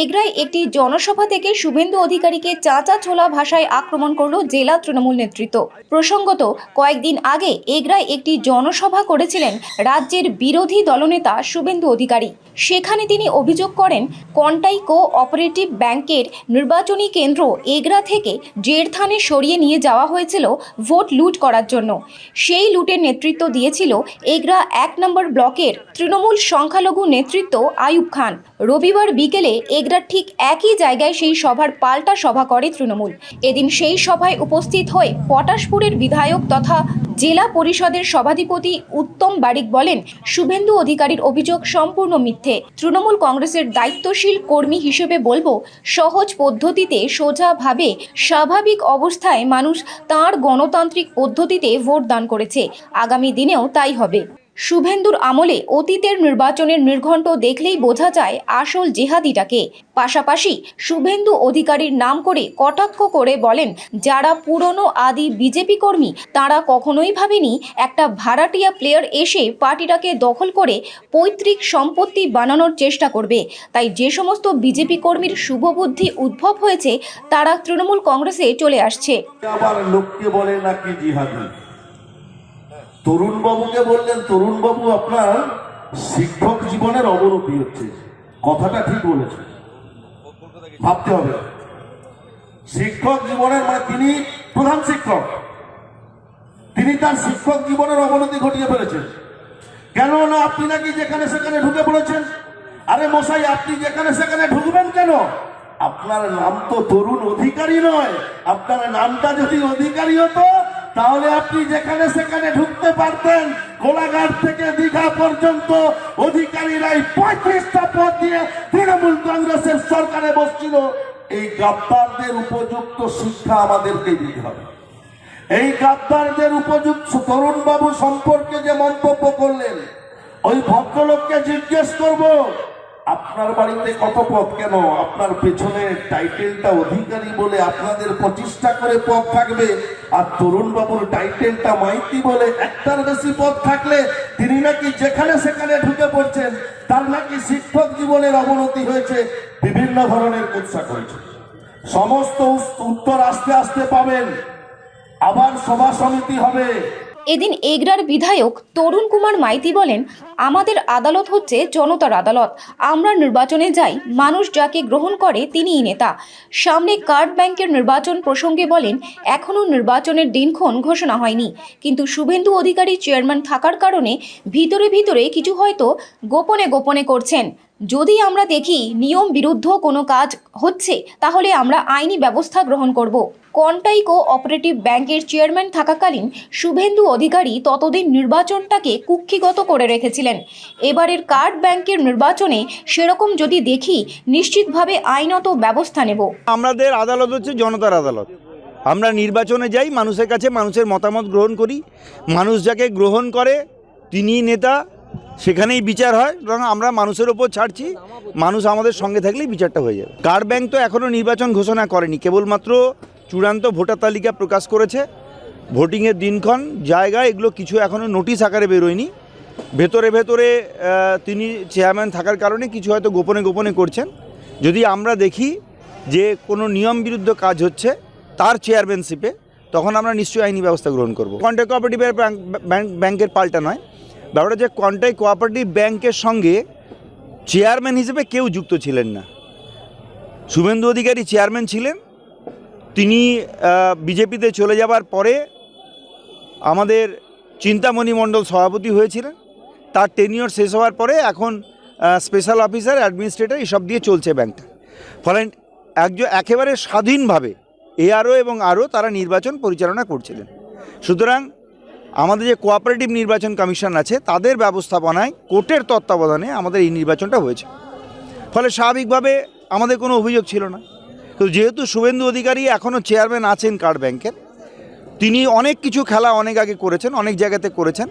এগরায় একটি জনসভা থেকে শুভেন্দু অধিকারীকে চাঁচা ছোলা ভাষায় আক্রমণ করল জেলা তৃণমূল নেতৃত্ব। প্রসঙ্গত, কয়েকদিন আগে এগরায় একটি জনসভা করেছিলেন রাজ্যের বিরোধী দলনেতা শুভেন্দু অধিকারী। সেখানে তিনি অভিযোগ করেন, কন্টাই কো অপারেটিভ ব্যাংকের নির্বাচনী কেন্দ্র এগরা থেকে জেরথানে সরিয়ে নিয়ে যাওয়া হয়েছিল ভোট লুট করার জন্য। সেই লুটের নেতৃত্ব দিয়েছিল এগরা এক নম্বর ব্লকের তৃণমূল সংখ্যালঘু নেতৃত্ব আয়ুব খান। রবিবার বিকেলে এগরার ঠিক একই জায়গায় সেই সভার পাল্টা সভা করে তৃণমূল। এদিন সেই সভায় উপস্থিত হয়ে পটাশপুরের বিধায়ক তথা জেলা পরিষদের সভাধিপতি উত্তম বারিক বলেন, শুভেন্দু অধিকারীর অভিযোগ সম্পূর্ণ মিথ্যে। তৃণমূল কংগ্রেসের দায়িত্বশীল কর্মী হিসেবে বলব, সহজ পদ্ধতিতে সোজাভাবে স্বাভাবিক অবস্থায় মানুষ তার গণতান্ত্রিক পদ্ধতিতে ভোট দান করেছে। আগামী দিনেও তাই হবে। শুভেন্দুর আমলে অতীতের নির্বাচনের নির্ঘণ্ট দেখলেই বোঝা যায় আসল জেহাদিটাকে। পাশাপাশি শুভেন্দু অধিকারীর নাম করে কটাক্ষ করে বলেন, যারা পুরনো আদি বিজেপি কর্মী, তারা কখনোই ভাবেনি একটা ভাড়াটিয়া প্লেয়ার এসে পার্টিটাকে দখল করে পৈতৃক সম্পত্তি বানানোর চেষ্টা করবে। তাই যে সমস্ত বিজেপি কর্মীর শুভবুদ্ধি উদ্ভব হয়েছে, তারা তৃণমূল কংগ্রেসে চলে আসছে। আবার লোককে বলে নাকি জিহাদি? তরুণ বাবুকে বললেন তরুণ বাবু আপনার শিক্ষক জীবনের অবনতি হচ্ছে। কথাটা ঠিক বলেছে ভাবতে হবে। শিক্ষক জীবনের মানে তিনি প্রধান শিক্ষক। তিনি তার শিক্ষক জীবনের অবনতি ঘটিয়ে ফেলেছেন। কেন না আপনি নাকি যেখানে সেখানে ঢুকে পড়েছেন? আরে মশাই, আপনি যেখানে সেখানে ঢুকবেন কেন? আপনার নাম তো তরুণ অধিকারী নয়। আপনার নামটা যদি অধিকারী হতো তাহলে আপনি যেখানে সেখানে ঢুকতে পারতেন কোলাঘাট থেকে দীঘা পর্যন্ত অধিকারীরাই পঁয়ত্রিশটা পদ দিয়ে তৃণমূল কংগ্রেসের সরকারে বসছিল। এই গাদ্দারদের উপযুক্ত শিক্ষা আমাদেরকে দিতে হবে। এই গাদ্দারদের উপযুক্ত তরুণ বাবু সম্পর্কে যে মন্তব্য করলেন, ওই ভদ্রলোককে জিজ্ঞেস করব আপনার বাড়িতে কত পদ কেন? আপনার পেছনে টাইটেলটা অধিকারী বলে আপনাদের পঁচিশটা করে পদ থাকবে। আর তরুণ বাবুর টাইটেলটা মাইতি বলে একটার বেশি পদ থাকলে তিনি নাকি যেখানে সেখানে ঢুকে পড়ছেন, তার নাকি শিক্ষক জীবনের অবনতি হয়েছে, বিভিন্ন ধরনের কুৎসা করেছে। সমস্ত উত্তর আস্তে আস্তে পাবেন। আবার সভা সমিতি হবে। এদিন এগরার বিধায়ক তরুণ কুমার মাইতি বলেন, আমাদের আদালত হচ্ছে জনতার আদালত। আমরা নির্বাচনে যাই, মানুষ যাকে গ্রহণ করে তিনিই নেতা। সামনে কার্ড ব্যাংকের নির্বাচন প্রসঙ্গে বলেন, এখনও নির্বাচনের দিনক্ষণ ঘোষণা হয়নি। কিন্তু শুভেন্দু অধিকারী চেয়ারম্যান থাকার কারণে ভিতরে ভিতরে কিছু হয়তো গোপনে গোপনে করছেন। যদি আমরা দেখি নিয়ম বিরুদ্ধ কোনো কাজ হচ্ছে, তাহলে আমরা আইনি ব্যবস্থা গ্রহণ করব। কন্টাই কো অপারেটিভ ব্যাংকের চেয়ারম্যান থাকাকালীন শুভেন্দু অধিকারী ততদিন নির্বাচনটাকে কুক্ষিগত করে রেখেছিলেন। এবারের কার্ড ব্যাংকের নির্বাচনে সেরকম যদি দেখি, নিশ্চিতভাবে আইনত ব্যবস্থা নেব। আমাদের আদালত হচ্ছে জনতার আদালত। আমরা নির্বাচনে যাই, মানুষের কাছে মানুষের মতামত গ্রহণ করি। মানুষ যাকে গ্রহণ করে, তিনি নেতা, সেখানেই বিচার হয়। সুতরাং আমরা মানুষের ওপর ছাড়ছি। মানুষ আমাদের সঙ্গে থাকলেই বিচারটা হয়ে যাবে। কার ব্যাংক তো এখনও নির্বাচন ঘোষণা করেনি। কেবলমাত্র চূড়ান্ত ভোটার তালিকা প্রকাশ করেছে। ভোটিংয়ের দিনক্ষণ, জায়গা, এগুলো কিছু এখনও নোটিশ আকারে বেরোয়নি। ভেতরে ভেতরে তিনি চেয়ারম্যান থাকার কারণে কিছু হয়তো গোপনে গোপনে করছেন। যদি আমরা দেখি যে কোনো নিয়ম বিরুদ্ধ কাজ হচ্ছে তার চেয়ারম্যানশিপে, তখন আমরা নিশ্চয়ই আইনি ব্যবস্থা গ্রহণ করব। কন্ট্যাক্ট ব্যাংক- ব্যাংকের পাল্টা নয়। ব্যাপারটা যে কন্ট্যাক্ট কোঅপারেটিভ ব্যাংকের সঙ্গে চেয়ারম্যান হিসেবে কেউ যুক্ত ছিলেন না। শুভেন্দু অধিকারী চেয়ারম্যান ছিলেন তিনি বিজেপিতে চলে যাবার পরে আমাদের চিন্তামণি মণ্ডল সভাপতি হয়েছিলেন। তার টেনিয়র শেষ হওয়ার পরে এখন স্পেশাল অফিসার অ্যাডমিনিস্ট্রেটর এসব দিয়ে চলছে ব্যাংকটা। ফলে একজন একেবারে স্বাধীনভাবে এআরও এবং আরও তারা নির্বাচন পরিচালনা করছিলেন। সুতরাং আমাদের যে কোঅপারেটিভ নির্বাচন কমিশন আছে, তাদের ব্যবস্থাপনায়, কোর্টের তত্ত্বাবধানে আমাদের এই নির্বাচনটা হয়েছে। ফলে স্বাভাবিকভাবে আমাদের কোনো অভিযোগ ছিল না। তো যেহেতু শুভেন্দু অধিকারী এখনও চেয়ারম্যান আছেন কার্ড ব্যাংকের তিনি অনেক কিছু খেলা অনেক আগে করেছেন, অনেক জায়গাতে করেছেন।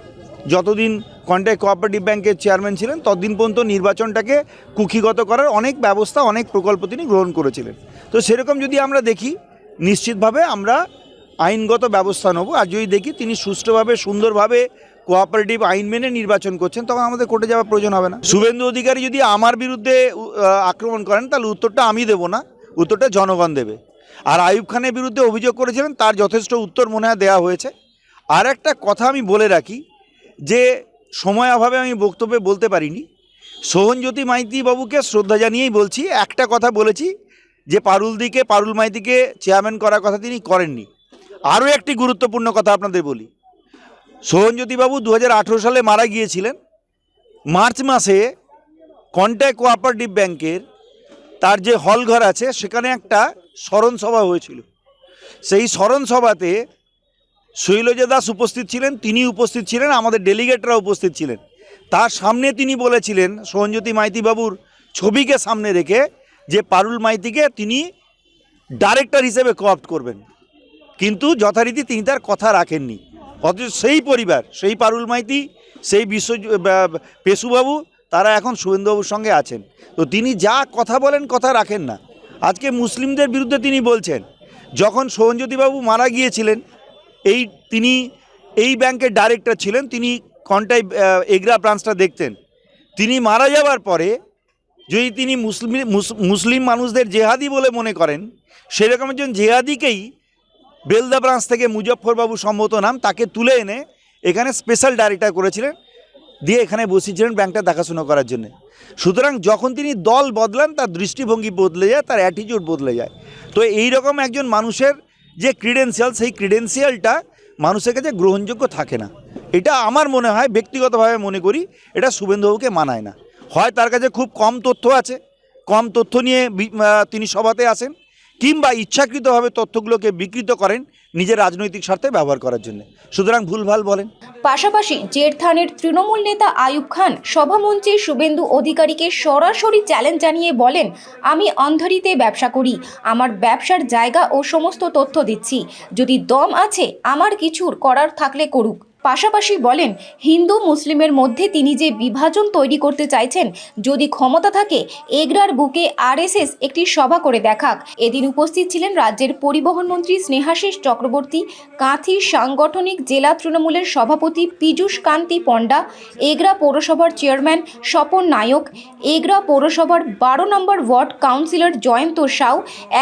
যতদিন কন্ট্যাক্ট কোঅপারেটিভ ব্যাংকের চেয়ারম্যান ছিলেন, ততদিন পর্যন্ত নির্বাচনটাকে কুক্ষিগত করার অনেক ব্যবস্থা, অনেক প্রকল্প তিনি গ্রহণ করেছিলেন। তো সেরকম যদি আমরা দেখি, নিশ্চিতভাবে আমরা আইনগত ব্যবস্থা নেব। আর যদি দেখি, তিনি সুষ্ঠুভাবে, সুন্দরভাবে কোঅপারেটিভ আইন মেনে নির্বাচন করছেন, তখন আমাদের কোর্টে যাওয়ার প্রয়োজন হবে না। শুভেন্দু অধিকারী যদি আমার বিরুদ্ধে আক্রমণ করেন, তাহলে উত্তরটা আমি দেবো না। উত্তরটা জনগণ দেবে। আর আইয়ুব খানের বিরুদ্ধে অভিযোগ করেছিলেন, তার যথেষ্ট উত্তর মনে হয় দেওয়া হয়েছে। আর একটা কথা আমি বলে রাখি, যে সময় অভাবে আমি বক্তব্যে বলতে পারিনি, সোহনজ্যোতি মাইতি বাবুকে শ্রদ্ধা জানিয়েই বলছি, একটা কথা বলেছি, যে পারুলদিকে পারুল মাইতিকে চেয়ারম্যান করার কথা তিনি করেননি। আরও একটি গুরুত্বপূর্ণ কথা আপনাদের বলি, সোহনজ্যোতিবাবু দু হাজার আঠেরো সালে মারা গিয়েছিলেন। মার্চ মাসে কন্ট্যাক্ট কোঅপারেটিভ ব্যাংকের তার যে হল ঘর আছে, সেখানে একটা স্মরণ সভা হয়েছিল। সেই স্মরণ সভাতে শৈলজা দাস উপস্থিত ছিলেন, তিনি উপস্থিত ছিলেন, আমাদের ডেলিগেটরা উপস্থিত ছিলেন। তার সামনে তিনি বলেছিলেন, সোহনজ্যোতি মাইতিবাবুর ছবিকে সামনে রেখে যে পারুল মাইতিকে তিনি ডাইরেক্টর হিসেবে কোঅপ্ট করবেন। কিন্তু যথারীতি তিনি তার কথা রাখেননি। অথচ সেই পরিবার, সেই পারুল মাইতি, সেই বিশ্ব পেশুবাবু তারা এখন শুভেন্দুবাবুর সঙ্গে আছেন। তো তিনি যা কথা বলেন, কথা রাখেন না। আজকে মুসলিমদের বিরুদ্ধে তিনি বলছেন, যখন সোহনজ্যোতিবাবু মারা গিয়েছিলেন, এই তিনি এই ব্যাংকের ডাইরেক্টর ছিলেন, তিনি কন্টাই এগরা ব্রাঞ্চটা দেখতেন। তিনি মারা যাওয়ার পরে যদি তিনি মুসলিম মুসলিম মানুষদের জেহাদি বলে মনে করেন, সেরকম একজন জেহাদিকেই বেলদা ব্রাঞ্চ থেকে মুজফ্ফরবাবু সম্মত নাম তাকে তুলে এনে এখানে স্পেশাল ডাইরেক্টর করেছিলেন। দিয়ে এখানে বসিয়েছিলেন ব্যাংকটা দেখাশোনা করার জন্য। সুতরাং যখন তিনি দল বদলান, তার দৃষ্টিভঙ্গি বদলে যায়, তার অ্যাটিটিউড বদলে যায়। তো এই রকম একজন মানুষের যে ক্রিডেন্সিয়াল সেই ক্রিডেন্সিয়ালটা মানুষের কাছে গ্রহণযোগ্য থাকে না। এটা আমার মনে হয়, ব্যক্তিগতভাবে মনে করি, এটা শুভেন্দুবাবুকে মানায় না। হয় তার কাছে খুব কম তথ্য আছে, কম তথ্য নিয়ে তিনি সভাতে আসেন কিংবা ইচ্ছাকৃতভাবে তথ্যগুলোকে বিকৃত করেন নিজের রাজনৈতিক স্বার্থে ব্যবহার করার জন্য। সুতরাং ভুলভাল বলেন। পাশাপাশি জেরথানের তৃণমূল নেতা আয়ুব খান, সভামঞ্চে শুভেন্দু অধিকারীকে সরাসরি চ্যালেঞ্জ জানিয়ে বলেন, আমি অন্ধরিতে ব্যবসা করি, আমার ব্যবসার জায়গা ও সমস্ত তথ্য দিচ্ছি। যদি দম আছে, আমার কিছুর করার থাকলে করুক। পাশাপাশি বলেন, হিন্দু মুসলিমের মধ্যে তিনি যে বিভাজন তৈরি করতে চাইছেন, যদি ক্ষমতা থাকে, এগরার বুকে আরএসএস একটি সভা করে দেখাক। এদিন উপস্থিত ছিলেন রাজ্যের পরিবহন মন্ত্রী স্নেহাশিস চক্রবর্তী, কাঁথি সাংগঠনিক জেলা তৃণমূলের সভাপতি পীযূষ কান্তি পণ্ডা, এগরা পৌরসভার চেয়ারম্যান স্বপন নায়ক, এগরা পৌরসভার বারো নম্বর ওয়ার্ড কাউন্সিলর জয়ন্ত সাউ,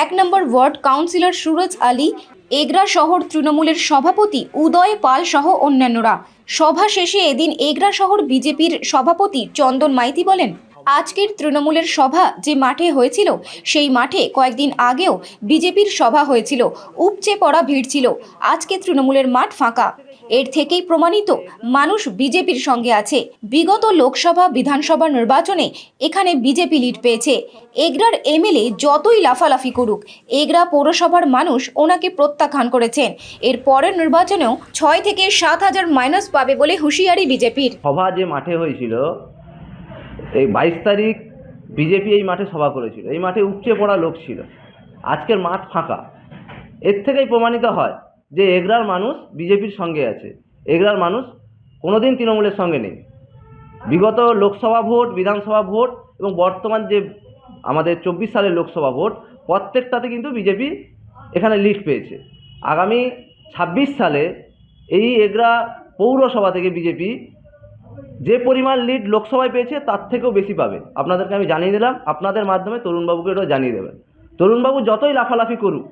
এক নম্বর ওয়ার্ড কাউন্সিলর সুরজ আলী এগরা শহর তৃণমূলের সভাপতি উদয় পাল সহ অন্যান্যরা। সভা শেষে এদিন এগরা শহর বিজেপির সভাপতি চন্দন মাইতি বলেন, আজকের তৃণমূলের সভা যে মাঠে হয়েছিল, সেই মাঠে কয়েকদিন আগেও বিজেপির সভা হয়েছিল। উপচে পড়া ভিড় ছিল। আজকে তৃণমূলের মাঠ ফাঁকা। এর থেকেই প্রমাণিত, মানুষ বিজেপির সঙ্গে আছে। বিগত লোকসভা, বিধানসভা নির্বাচনে এখানে বিজেপি লিড পেয়েছে। এগরার এমএলএ যতই লাফালাফি করুক, এগরা পৌরসভার মানুষ ওনাকে প্রত্যাখ্যান করেছেন। এর পরের নির্বাচনেও ছয় থেকে সাত হাজার মাইনাস পাবে বলে হুঁশিয়ারি বিজেপির। সভা যে মাঠে হয়েছিল, এই বাইশ তারিখ বিজেপি এই মাঠে সভা করেছিল। এই মাঠে উপচে পড়া লোক ছিল। আজকের মাঠ ফাঁকা। এর থেকেই প্রমাণিত হয় যে এগরার মানুষ বিজেপির সঙ্গে আছে। এগরার মানুষ কোনোদিন তৃণমূলের সঙ্গে নেই। বিগত লোকসভা ভোট, বিধানসভা ভোট এবং বর্তমান যে আমাদের চব্বিশ সালের লোকসভা ভোট, প্রত্যেকটাতে কিন্তু বিজেপি এখানে লিড পেয়েছে। আগামী ছাব্বিশ সালে এই এগরা পৌরসভা থেকে বিজেপি যে পরিমাণ লিড লোকসভায় পেয়েছে, তার থেকেও বেশি পাবে। আপনাদেরকে আমি জানিয়ে দিলাম, আপনাদের মাধ্যমে তরুণবাবুকে এটাও জানিয়ে দেবেন। তরুণবাবু যতই লাফালাফি করুক,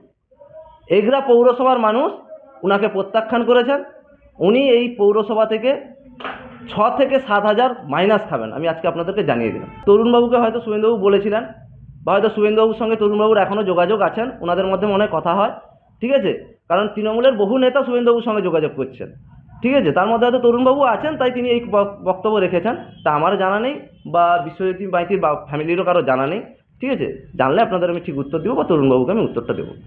এগরা পৌরসভার মানুষ উনাকে প্রত্যাখ্যান করেছেন। উনি এই পৌরসভা থেকে ছ থেকে সাত হাজার মাইনাস খাবেন। আমি আজকে আপনাদেরকে জানিয়ে দিলাম। তরুণবাবুকে হয়তো শুভেন্দুবাবু বলেছিলেন বা হয়তো শুভেন্দুবাবুর সঙ্গে তরুণবাবুর এখনও যোগাযোগ আছেন ওনাদের মধ্যে মনে কথা হয়। ঠিক আছে? কারণ তৃণমূলের বহু নেতা শুভেন্দুবাবুর সঙ্গে যোগাযোগ করছেন। ঠিক আছে? তার মধ্যে হয়তো তরুণবাবু আছেন, তাই তিনি এই বক্তব্য রেখেছেন। তা আমারও জানা নেই বা বিশ্বজিৎ মাইতির বা ফ্যামিলিরও কারও জানা নেই। ঠিক আছে? জানলে আপনাদের আমি ঠিক উত্তর দেবো বা তরুণবাবুকে আমি উত্তরটা দেবো।